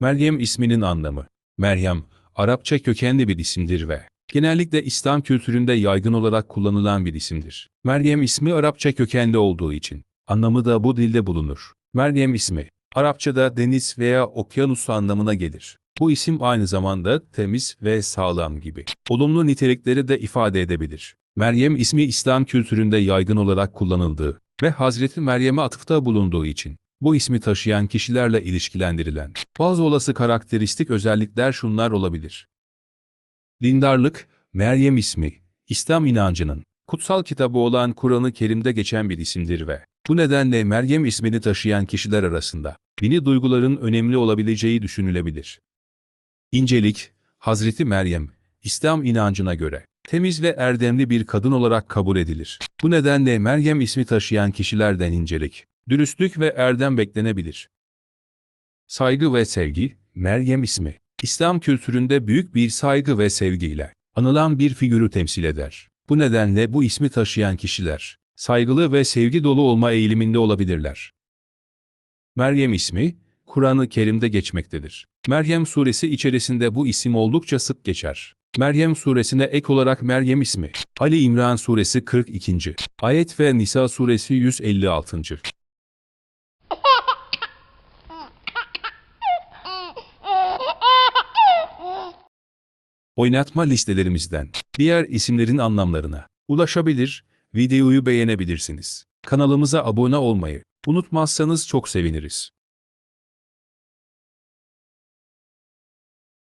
Meryem isminin anlamı. Meryem, Arapça kökenli bir isimdir ve genellikle İslam kültüründe yaygın olarak kullanılan bir isimdir. Meryem ismi Arapça kökenli olduğu için anlamı da bu dilde bulunur. Meryem ismi, Arapçada deniz veya okyanus anlamına gelir. Bu isim aynı zamanda temiz ve sağlam gibi olumlu nitelikleri de ifade edebilir. Meryem ismi İslam kültüründe yaygın olarak kullanıldığı ve Hazreti Meryem'e atıfta bulunduğu için bu ismi taşıyan kişilerle ilişkilendirilen bazı olası karakteristik özellikler şunlar olabilir. Dindarlık, Meryem ismi, İslam inancının kutsal kitabı olan Kur'an-ı Kerim'de geçen bir isimdir ve bu nedenle Meryem ismini taşıyan kişiler arasında dini duyguların önemli olabileceği düşünülebilir. İncelik, Hazreti Meryem, İslam inancına göre temiz ve erdemli bir kadın olarak kabul edilir. Bu nedenle Meryem ismi taşıyan kişilerden incelik, dürüstlük ve erdem beklenebilir. Saygı ve sevgi, Meryem ismi, İslam kültüründe büyük bir saygı ve sevgiyle anılan bir figürü temsil eder. Bu nedenle bu ismi taşıyan kişiler, saygılı ve sevgi dolu olma eğiliminde olabilirler. Meryem ismi, Kur'an-ı Kerim'de geçmektedir. Meryem suresi içerisinde bu isim oldukça sık geçer. Meryem suresine ek olarak Meryem ismi, Ali İmran suresi 42. ayet ve Nisa suresi 156. Oynatma listelerimizden diğer isimlerin anlamlarına ulaşabilir, videoyu beğenebilirsiniz. Kanalımıza abone olmayı unutmazsanız çok seviniriz.